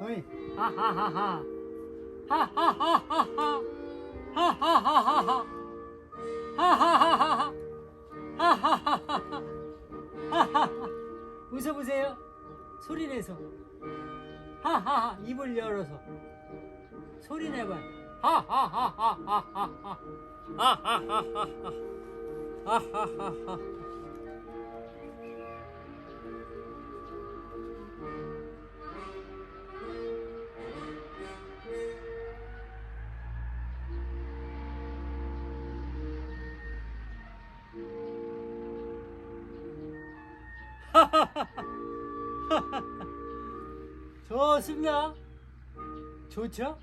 어이 하하하하. 하하하하하. 하하하하하. 하하하하하. 하하하하하. 하하하. 웃어보세요. 소리 내서. 하하하. 입을 열어서. 소리 내봐. 하하하하하하. 하 하하하하. 하 하하하. 좋습니다. 좋죠?